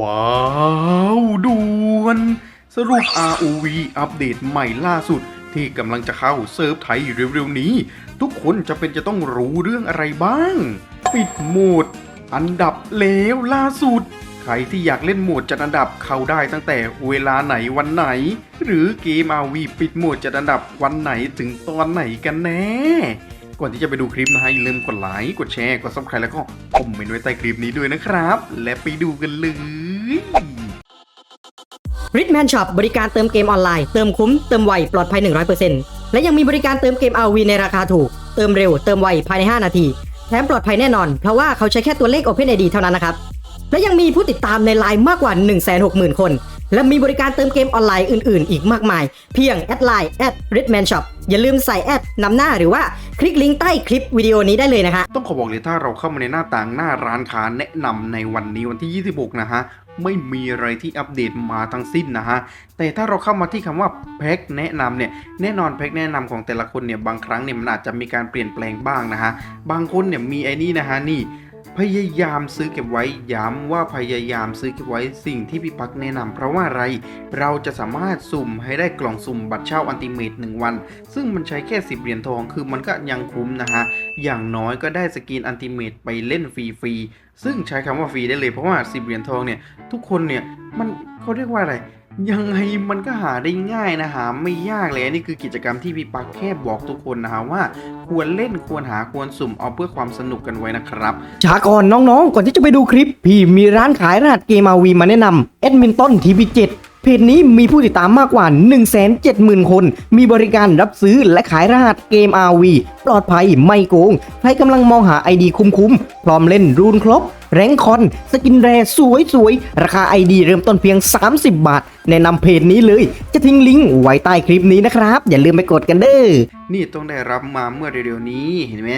ว้าวด่วนสรุป ROV อัปเดตใหม่ล่าสุด ที่กำลังจะเข้าเซิร์ฟไทยเร็วๆนี้ ทุกคนจะเป็นจะต้องรู้เรื่องอะไรบ้าง ปิดโหมด อันดับแล้วล่าสุด ใครที่อยากเล่นโหมดจัดอันดับเข้าได้ตั้งแต่เวลาไหนวันไหน หรือเกม ROV ปิดโหมดจัดอันดับวันไหนถึงตอนไหนกันแน่ ก่อนที่จะไปดูคลิปนะฮะอย่าลืมกดไลค์กดแชร์กดซับสไครต์แล้วก็คอมเมนต์ไว้ใต้คลิปนี้ด้วยนะครับ และไปดูกันเลยริทแมนช็อปบริการเติมเกมออนไลน์เติมคุ้มเติมไวปลอดภัย 100%และยังมีบริการเติมเกม RV ในราคาถูก เติมเร็วเติมไวภายใน 5 นาทีแถมปลอดภัยแน่นอน เพราะว่าเขาใช้แค่ตัวเลข OpenID เท่านั้นนะครับและยังมีผู้ติดตามในไลน์มากกว่า 160,000 คน และมีบริการเติมเกมออนไลน์อื่นๆ อีกมากมาย เพียงแอดไลน์แอดริทแมนช็อปอย่าลืมใส่แอดนำหน้าหรือว่าคลิกลิงก์ใต้คลิปวิดีโอนี้ได้เลยนะคะ ต้องขอบอกเลยถ้าเราเข้ามาในหน้าต่างหน้าร้านค้าแนะนำในวันนี้วันที่ 26 นะฮะไม่มีอะไรที่อัปเดตมาทั้งสิ้นนะฮะ แต่ถ้าเราเข้ามาที่คำว่าแพ็คแนะนำเนี่ย แน่นอนแพ็คแนะนำของแต่ละคนเนี่ย บางครั้งเนี่ยมันอาจจะมีการเปลี่ยนแปลงบ้างนะฮะ บางคนเนี่ยมีไอ้นี่นะฮะนี่ พยายามซื้อเก็บไว้ย้ำว่าพยายามซื้อเก็บไว้สิ่งที่พี่ปักแนะนำเพราะว่าอะไร เราจะสามารถสุ่มให้ได้กล่องสุ่มบัตรเช่าอันติเมตหนึ่งวัน ซึ่งมันใช้แค่ 10 เหรียญทองคือมันก็ยังคุ้มนะฮะ อย่างน้อยก็ได้สกินอันติเมตไปเล่นฟรีๆซึ่งใช้คำว่าฟรีได้เลยเพราะว่า 10 เหรียญทองเนี่ยทุกคนเนี่ยมันเขาเรียกว่าอะไร ยังไงมันก็หาได้ง่ายนะหาไม่ยากเลยนี่คือกิจกรรมที่พี่ปักแค่บอกทุกคนนะฮะว่า ควรเล่นควรหาควรสุ่มเอาเพื่อความสนุกกันไว้นะครับช้าก่อนน้องๆ ก่อนที่จะไปดูคลิป พี่มีร้านขายรหัสเกมอาวีมาแนะนำแอดมินต้นทีวีเจ็ดเพจนี้มีผู้ติดตามมากกว่า 170,000 คน มีบริการรับซื้อและขายรหัสเกม RV ปลอดภัยไม่โกง ใครกำลังมองหา ID คุ้มๆ พร้อมเล่นรูนครบ แรงคอน สกินแรสวยๆราคา ID เริ่มต้นเพียง 30 บาท แนะนำเพจนี้เลย จะทิ้งลิงก์ไว้ใต้คลิปนี้นะครับ อย่าลืมไปกดกันเด้อนี่ต้องได้รับมาเมื่อเร็วๆนี้เห็นไหม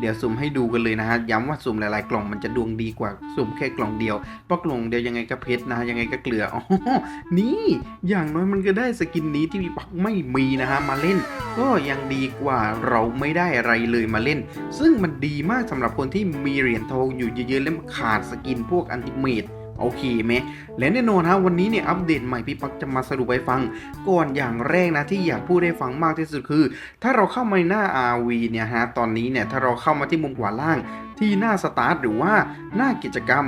เดี๋ยวสุ่มให้ดูกันเลยนะฮะ ย้ำว่าสุ่มหลายๆกล่องมันจะดวงดีกว่าสุ่มแค่กล่องเดียว เพราะกล่องเดียวยังไงก็เพชรนะฮะยังไงก็เกลือ อ๋อ นี่ อย่างน้อยมันก็ได้สกินนี้ที่พี่ปักไม่มีนะฮะมาเล่น ก็ยังดีกว่าเราไม่ได้อะไรเลยมาเล่น ซึ่งมันดีมากสำหรับคนที่มีเหรียญทองอยู่เยอะๆแล้วขาดสกินพวกอันติเมต โอเคไหมและแน่นอนฮะวันนี้เนี่ยอัปเดตใหม่พี่ปักจะมาสรุปให้ฟัง ก่อนอย่างแรกนะที่อยากพูดให้ฟังมากที่สุดคือ ถ้าเราเข้ามาในหน้า RV เนี่ยฮะตอนนี้เนี่ยถ้าเราเข้ามาที่มุมขวาล่างที่หน้าสตาร์ทหรือว่าหน้ากิจกรรม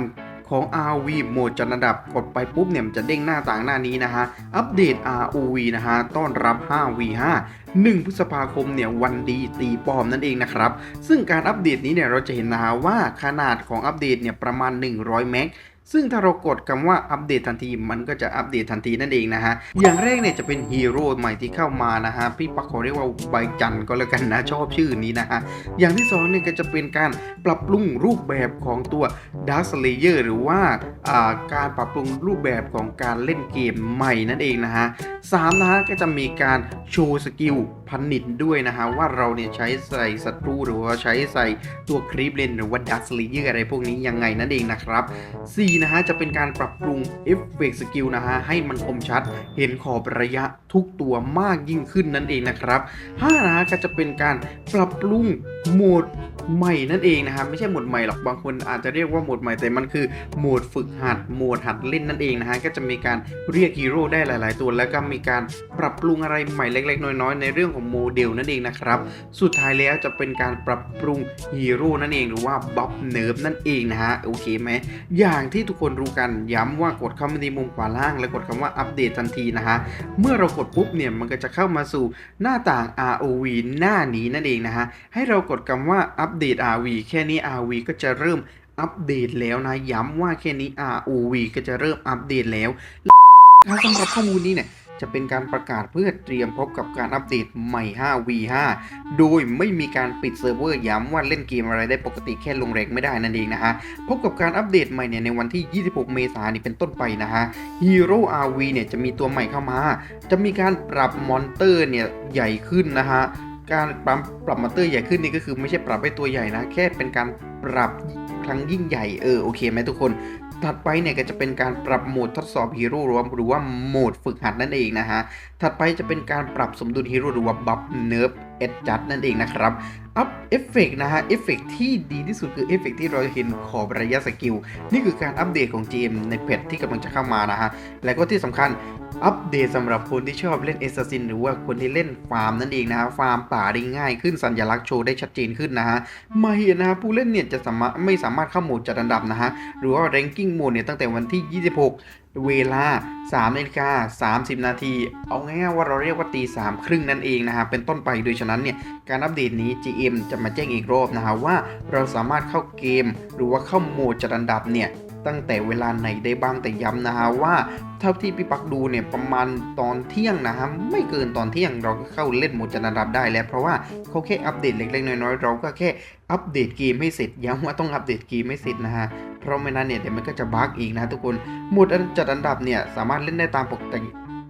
ของ RV โหมดจัดระดับกดไปปุ๊บเนี่ยมันจะเด้งหน้าต่างหน้านี้นะฮะ อัปเดต ROV นะฮะ ต้อนรับ 5v5 1 พฤษภาคมเนี่ยวันดีตีปอมนั่นเองนะครับ ซึ่งการอัปเดตนี้เนี่ยเราจะเห็นนะฮะว่าขนาดของอัปเดตเนี่ยประมาณ 100 เมก ซึ่งถ้าเรากดคำว่าอัปเดตทันทีมันก็จะอัปเดตทันทีนั่นเองนะฮะ อย่างแรกเนี่ยจะเป็นฮีโร่ใหม่ที่เข้ามานะฮะ พี่ปักขอเรียกว่าใบจันทร์ก็แล้วกันนะ ชอบชื่อนี้นะฮะ อย่างที่สองเนี่ยก็จะเป็นการปรับปรุงรูปแบบของตัว Dark Slayer หรือว่าอ่าการปรับปรุงรูปแบบของการเล่นเกมใหม่นั่นเองนะฮะสามนะฮะก็จะมีการโชว์สกิล พันนิดด้วยนะฮะว่าเราเนี่ยใช้ใส่ศัตรูหรือว่าใช้ใส่ตัวครีปเลนหรือว่าดัสลีเยอร์อะไรพวกนี้ยังไงนั่นเองนะครับ 4 นะฮะจะเป็นการปรับปรุงเอฟเฟกต์สกิลนะฮะให้มันคมชัด เห็นขอบระยะทุกตัวมากยิ่งขึ้นนั่นเองนะครับ5นะฮะก็จะเป็นการปรับปรุงโหมด ใหม่นั่นเองนะฮะไม่ใช่หมดใหม่หรอกบางคนอาจจะเรียกว่าหมดใหม่แต่มันคือหมดฝึกหัดหมดหัดเล่นนั่นเองนะฮะก็จะมีการเรียกฮีโร่ได้หลาย ๆ ตัว แล้วก็มีการปรับปรุงอะไรใหม่เล็ก ๆ น้อย ๆ ในเรื่องของโมเดลนั่นเองนะครับสุดท้ายแล้วจะเป็นการปรับปรุงฮีโร่นั่นเองหรือว่าบัฟเนิร์ฟนั่นเองนะฮะโอเคไหมอย่างที่ทุกคนรู้กันย้ำว่ากดเข้ามาในมุมขวาล่างแล้วกดคำว่าอัปเดตทันทีนะฮะเมื่อเรากดปุ๊บเนี่ยมันก็จะเข้ามาสู่หน้าต่าง ROV หน้านี้นั่นเองนะฮะให้เรากดคำว่าอัปปเดต RV แค่นี้ RV ก็จะเริ่มอัปเดตแล้วนะ ย้ำว่าแค่นี้ ROV ก็จะเริ่มอัปเดตแล้วและสำหรับข้อมูลนี้เนี่ยจะเป็นการประกาศเพื่อเตรียมพบกับการอัปเดตใหม่ 5v5 โดยไม่มีการปิดเซิร์ฟเวอร์ย้ำว่าเล่นเกมอะไรได้ปกติแค่ลงแรงไม่ได้นั่นเองนะฮะ พบกับการอัปเดตใหม่เนี่ยในวันที่ 26 เมษายนนี้เป็นต้นไปนะฮะ Hero RV เนี่ยจะมีตัวใหม่เข้ามา จะมีการปรับมอนเตอร์เนี่ยใหญ่ขึ้นนะฮะ การปรับปรับมอเตอร์ใหญ่ขึ้นนี่ก็คือไม่ใช่ปรับให้ตัวใหญ่นะ แค่เป็นการปรับครั้งยิ่งใหญ่เออโอเคไหมทุกคน ถัดไปเนี่ยก็จะเป็นการปรับโหมดทดสอบฮีโร่รวมหรือว่าโหมดฝึกหัดนั่นเองนะฮะ ถัดไปจะเป็นการปรับสมดุลฮีโร่หรือว่าบัฟเนิร์ฟเอ็ดจัดนั่นเองนะครับอัพเอฟเฟกนะฮะ เอฟเฟกที่ดีที่สุดคือเอฟเฟกที่เราเห็นขอบระยะสกิล นี่คือการอัปเดตของ GM ในเพจที่กำลังจะเข้ามานะฮะ และก็ที่สำคัญอัปเดตสำหรับคนที่ชอบเล่นเอสซินหรือว่าคนที่เล่นฟาร์มนั่นเองนะฮะ ฟาร์มป่าได้ง่ายขึ้นสัญลักษณ์โชว์ได้ชัดเจนขึ้นนะฮะมาเห็นนะฮะผู้เล่นเนี่ยจะสามารถไม่สามารถเข้าโหมดจัดอันดับนะฮะ หรือว่า ranking โหมดเนี่ยตั้งแต่วันที่ 26 เวลา3นาฬิกา30 นาที เอาง่ายๆว่าเราเรียกว่าตี3ครึ่งนั่นเองนะฮะเป็นต้นไปโดยฉะนั้นเนี่ยการอัปเดตนี้ GM จะมาแจ้งอีกรอบนะฮะว่าเราสามารถเข้าเกม หรือว่าเข้าโหมดจัดอันดับเนี่ยตั้งแต่เวลาไหนได้บ้างแต่ย้ำนะฮะว่าเท่าที่พี่ปักดูเนี่ยประมาณตอนเที่ยงนะฮะไม่เกินตอนเที่ยงเราก็เข้าเล่นโหมดจัดอันดับได้แล้ว เพราะว่าเขาแค่อัปเดตเล็กๆน้อยๆเราก็แค่อัปเดตเกมให้เสร็จย้ำว่าต้องอัปเดตเกมให้เสร็จนะฮะ เพราะไม่นั้นเนี่ยเดี๋ยวมันก็จะบั๊กอีกนะทุกคนหมดจัดอันดับเนี่ยสามารถเล่นได้ตามปกติ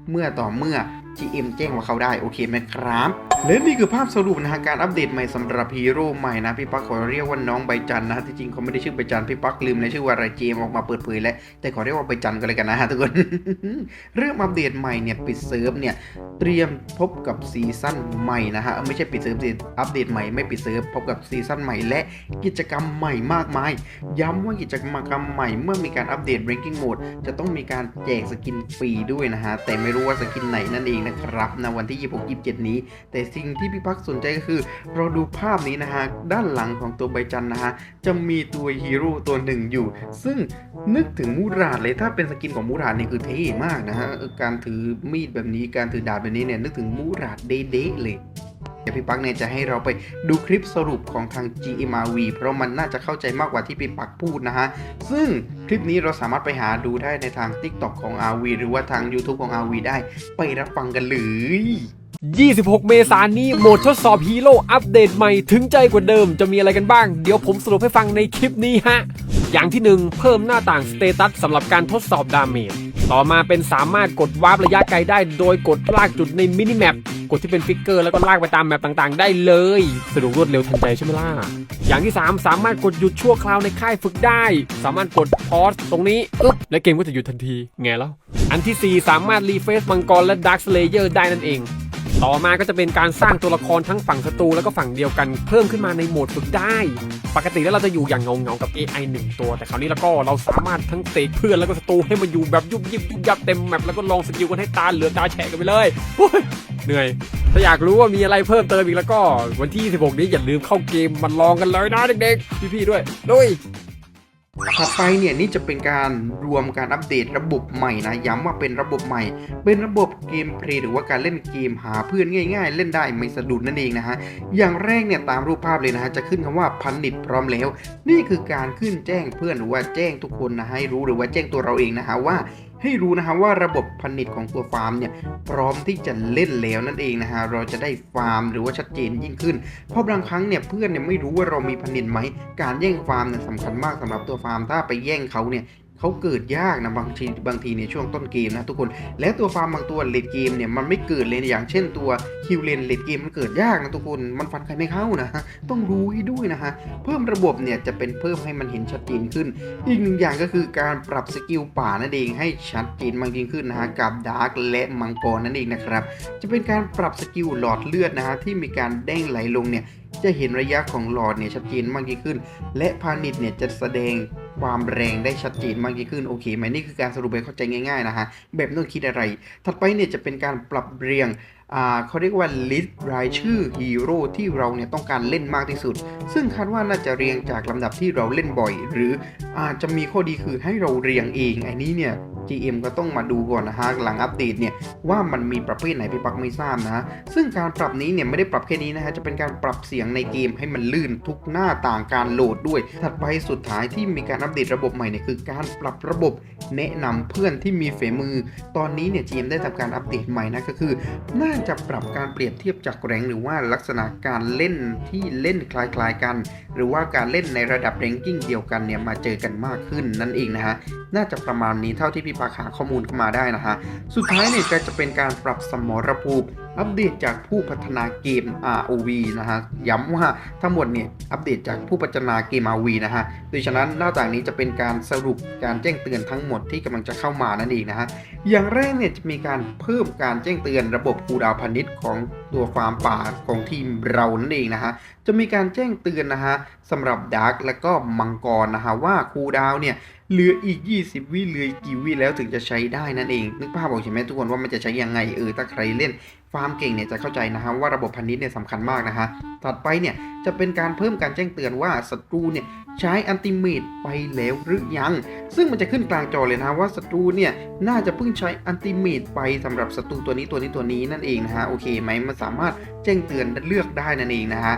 เมื่อต่อเมื่อ GM แจ้งว่าเขาได้โอเคไหมครับ และนี่คือภาพสรุปนะฮะการอัปเดตใหม่สำหรับฮีโร่ใหม่นะพี่ปักขอเรียกว่าน้องใบจันนะฮะที่จริงเขาไม่ได้ชื่อใบจันพี่ปักลืมเลยชื่อว่าอะไรเจมออกมาเปิดเผยแล้วแต่ขอเรียกว่าใบจันก็เลยกันนะฮะทุกคนเริ่มอัปเดตใหม่เนี่ยปิดเซิร์ฟเนี่ยเตรียมพบกับซีซั่นใหม่นะฮะไม่ใช่ปิดเซิร์ฟอัปเดตใหม่ไม่ปิดเซิร์ฟพบกับซีซั่นใหม่และกิจกรรมใหม่มากมาย ย้ำว่ากิจกรรมใหม่เมื่อมีการอัปเดต ranking mode จะต้องมีการแจกสกินฟรีด้วยนะฮะแต่ไม่รู้ว่าสกินไหนนั่นเองนะครับในวันที่ 26 27 นี้ แต่สิ่งที่พี่พักสนใจก็คือ เราดูภาพนี้นะฮะ ด้านหลังของตัวใบจันนะฮะ จะมีตัวฮีโร่ตัวหนึ่งอยู่ ซึ่งนึกถึงมูราดเลยถ้าเป็นสกินของมูราดนี่คือเท่มากนะฮะ การถือมีดแบบนี้การถือดาบแบบนี้เนี่ยนึกถึงมูราดเด๊ะเลย เดี๋ยวพี่ปักเนี่ยจะให้เราไปดูคลิปสรุปของทาง GMRV เพราะมันน่าจะเข้าใจมากกว่าที่พี่ปักพูดนะฮะ ซึ่งคลิปนี้เราสามารถไปหาดูได้ในทาง TikTok ของ RV หรือว่าทาง YouTube ของ RV ได้ไปรับฟังกันเลย 26 เมษายนนี้โหมดทดสอบฮีโร่อัปเดตใหม่ถึงใจกว่าเดิมจะมีอะไรกันบ้าง เดี๋ยวผมสรุปให้ฟังในคลิปนี้ฮะ อย่างที่ 1 เพิ่มหน้าต่างสเตตัสสำหรับการทดสอบดาเมจต่อมาเป็นสามารถกดวาร์ประยะไกลได้โดยกดลากจุดในมินิแมป กดที่เป็นฟิกเกอร์แล้วก็ลากไปตามแมปต่างๆ ได้เลย สะดวกรวดเร็วทันใจใช่ไหมล่ะ อย่างที่ 3 สามารถกดหยุดชั่วคราวในค่ายฝึกได้ สามารถกดพอสตรงนี้อึ๊บและเกมก็จะหยุดทันทีไงแล้ว อันทีสี่4 สามารถรีเฟซมังกรและดาร์คสเลเยอร์ได้นั่นเอง ต่อมาก็จะเป็นการสร้างตัวละครทั้งฝั่งศัตรูแล้วก็ฝั่งเดียวกันเพิ่มขึ้นมาในโหมดฝึกได้ ปกติแล้วเราจะอยู่อย่างเงาเงาๆกับ AI หนึ่งตัว แต่คราวนี้แล้วก็เราสามารถทั้งเตะเพื่อนแล้วก็ศัตรูให้มันอยู่แบบยุบยิบยุบยับเต็มแมปแล้วก็ลองสกิลกันให้ตาเหลือตาแฉะกันไปเลยเหนื่อย ถ้าอยากรู้ว่ามีอะไรเพิ่มเติมอีกแล้วก็วันที่ 16 นี้อย่าลืมเข้าเกมมันลองกันเลยนะเด็กๆพี่ๆด้วยลุย ถัดไปเนี่ยนี่จะเป็นการรวมการอัปเดตระบบใหม่นะย้ำว่าเป็นระบบใหม่ เป็นระบบเกมเพลย์หรือว่าการเล่นเกมหาเพื่อนง่าย ๆ เล่นได้ไม่สะดุดนั่นเองนะฮะอย่างแรกเนี่ยตามรูปภาพเลยนะฮะจะขึ้นคำว่าพันนิตพร้อมแล้ว นี่คือการขึ้นแจ้งเพื่อนหรือว่าแจ้งทุกคนนะให้รู้หรือว่าแจ้งตัวเราเองนะฮะว่า ให้รู้นะฮะว่าระบบผลิตของตัวฟาร์มเนี่ยพร้อมที่จะเล่นแล้วนั่นเองนะฮะเราจะได้ฟาร์มหรือว่าชัดเจนยิ่งขึ้น เพราะบางครั้งเนี่ยเพื่อนเนี่ยไม่รู้ว่าเรามีผลิตไหม การแย่งฟาร์มเนี่ยสำคัญมากสำหรับตัวฟาร์มถ้าไปแย่งเขาเนี่ย เขาเกิดยากนะบางทีบางทีในช่วงต้นเกมนะทุกคน และตัวฟาร์มบางตัวเลดเกมเนี่ยมันไม่เกิดเลยอย่างเช่นตัวคิวเลนเลดเกมมันเกิดยากนะทุกคนมันฟันใครไม่เข้านะฮะต้องรู้ให้ด้วยนะฮะเพิ่มระบบเนี่ยจะเป็นเพิ่มให้มันเห็นชัดเจนขึ้น อีกหนึ่งอย่างก็คือการปรับสกิลป่านั่นเองให้ชัดเจนมากยิ่งขึ้นนะฮะกับดาร์กและมังกรนั่นเองนะครับจะเป็นการปรับสกิลหลอดเลือดนะฮะที่มีการเด้งไหลลงเนี่ยจะเห็นระยะของหลอดเนี่ยชัดเจนมากยิ่งขึ้น และพาณิชย์เนี่ยจะแสดง ความแรงได้ชัดเจนมากยิ่งขึ้นโอเคไหมนี่คือการสรุปให้เข้าใจง่ายๆนะฮะแบบไม่ต้องคิดอะไร ถัดไปเนี่ยจะเป็นการปรับเรียงอ่าเขาเรียกว่าลิสต์รายชื่อฮีโร่ที่เราเนี่ยต้องการเล่นมากที่สุด ซึ่งคาดว่าน่าจะเรียงจากลำดับที่เราเล่นบ่อย หรืออาจจะมีข้อดีคือให้เราเรียงเองไอ้นี้เนี่ย GM ก็ต้องมาดูก่อนนะฮะหลังอัปเดตเนี่ยว่ามันมีประเภทไหนพี่ปักไม่ทราบนะฮะซึ่งการปรับนี้เนี่ยไม่ได้ปรับแค่นี้นะฮะจะเป็นการปรับเสียงในเกมให้มันลื่นทุกหน้าต่างการโหลดด้วย ถัดไปสุดท้ายที่มีการอัปเดตระบบใหม่เนี่ยคือการปรับระบบแนะนำเพื่อนที่มีฝีมือ ตอนนี้เนี่ย GM ได้ทำการอัปเดตใหม่นะก็คือ น่าจะปรับการเปรียบเทียบจากแรงหรือว่าลักษณะการเล่นที่เล่นคล้ายๆกัน หรือว่าการเล่นในระดับแรงกิ้งเดียวกันเนี่ยมาเจอกันมากขึ้นนั่นเองนะฮะน่าจะประมาณนี้เท่าที่พี่ปาหาข้อมูลเข้ามาได้นะฮะ สุดท้ายเนี่ยก็จะเป็นการปรับสมรภูมิอัปเดตจากผู้พัฒนาเกม ROV นะฮะ ย้ำว่าทั้งหมดเนี่ยอัปเดตจากผู้พัฒนาเกม ROV นะฮะโดยฉะนั้นหน้าต่างนี้จะเป็นการสรุปการแจ้งเตือนทั้งหมดที่กำลังจะเข้ามานั่นเองนะฮะ อย่างแรกเนี่ยจะมีการเพิ่มการแจ้งเตือนระบบคูดาวน์พาณิชย์ของตัวฟาร์มป่าของทีมเรานั่นเองนะฮะ จะมีการแจ้งเตือนนะฮะสำหรับดาร์กและก็มังกรนะฮะว่าคูดาวเนี่ยเหลืออีก 20 วิเหลือกกี่วิแล้วถึงจะใช้ได้นั่นเอง นึกภาพออกใช่ไหมทุกคนว่ามันจะใช้ยังไงเออถ้าใครเล่น ฟาร์มเก่งเนี่ยจะเข้าใจนะฮะว่าระบบพันนิชเนี่ยสำคัญมากนะฮะถัดไปเนี่ยจะเป็นการเพิ่มการแจ้งเตือนว่าศัตรูเนี่ยใช้อันติเมตไปแล้วหรือยัง ซึ่งมันจะขึ้นกลางจอเลยนะว่าศัตรูเนี่ยน่าจะเพิ่งใช้อันติเมตไปสำหรับศัตรูตัวนี้ตัวนี้ตัวนี้นั่นเองนะฮะโอเคไหมมันสามารถแจ้งเตือนเลือกได้นั่นเองนะฮะ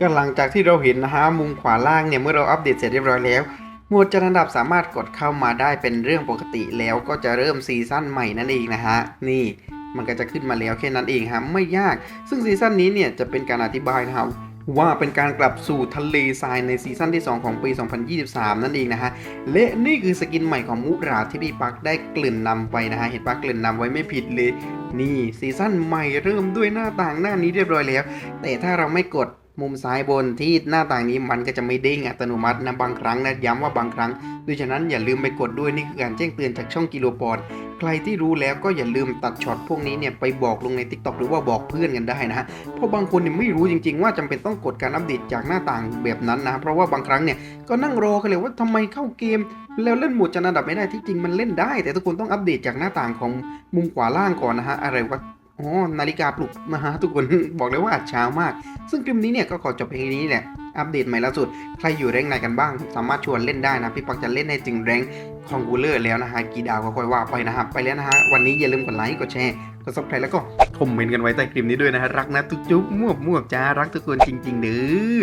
ก็หลังจากที่เราเห็นนะฮะมุมขวาล่างเนี่ยเมื่อเราอัปเดตเสร็จเรียบร้อยแล้วหมวดจัดอันดับสามารถกดเข้ามาได้เป็นเรื่องปกติแล้วก็จะเริ่มซีซั่นใหม่นั่นเองนะฮะนี่ มันก็จะขึ้นมาแล้วแค่นั้นเองฮะไม่ยาก ซึ่งซีซั่นนี้เนี่ยจะเป็นการอธิบายนะครับว่าเป็นการกลับสู่ทะเลทรายในซีซั่นที่ 2 ของปี 2023 นั่นเองนะฮะ และนี่คือสกินใหม่ของมุราที่พี่ปักได้กลิ่นนำไปนะฮะ เห็นปักกลิ่นนำไว้ไม่ผิดเลย นี่ซีซั่นใหม่เริ่มด้วยหน้าต่างหน้านี้เรียบร้อยแล้ว แต่ถ้าเราไม่กดมุมซ้ายบนที่หน้าต่างนี้มันก็จะไม่เด้งอัตโนมัตินะบางครั้งนะย้ำว่าบางครั้งดังนั้นอย่าลืมไปกดด้วยนี่คือการแจ้งเตือนจากช่องกิโลปอนด์ ใครที่รู้แล้วก็อย่าลืมตัดช็อตพวกนี้เนี่ยไปบอกลงใน t ิ k t o k หรือว่าบอกเพื่อนกันได้นะฮะเพราะบางคนเนี่ยไม่รู้จริง ๆ ว่าจำเป็นต้องกดการอัปเดตจากหน้าต่างแบบนั้นนะเพราะว่าบางครั้งเนี่ยก็นั่งรอกันเลยว่าทำไมเข้าเกม แล้วเล่นหมวดจนอันดับไม่ได้ที่จริงมันเล่นได้ แต่ทุกคนต้องอัปเดตจากหน้าต่างของมุมขวาล่างก่อนนะฮะอะไรวะ อ๋อนาฬิกาปลุกนะฮะทุกคน บอกเลยว่าเช้ามาก ซึ่งคลิปนี้เนี่ยก็ขอจบเพียงนี้แหละ อัปเดตใหม่ล่าสุด ใครอยู่แรงไหนกันบ้าง สามารถชวนเล่นได้นะ พี่ปักจะเล่นในจิงแรงคองกูเลอร์แล้วนะฮะ กี่ดาวก็ค่อยว่าไปนะฮะ ไปแล้วนะฮะ วันนี้อย่าลืมกดไลค์ กดแชร์ กดซับสไครต์แล้วก็คอมเมนต์กันไว้ใต้คลิปนี้ด้วยนะฮะ รักนะทุกจุ๊บม่วบมวจ้า รักทุกคนจริง ๆ เด้อ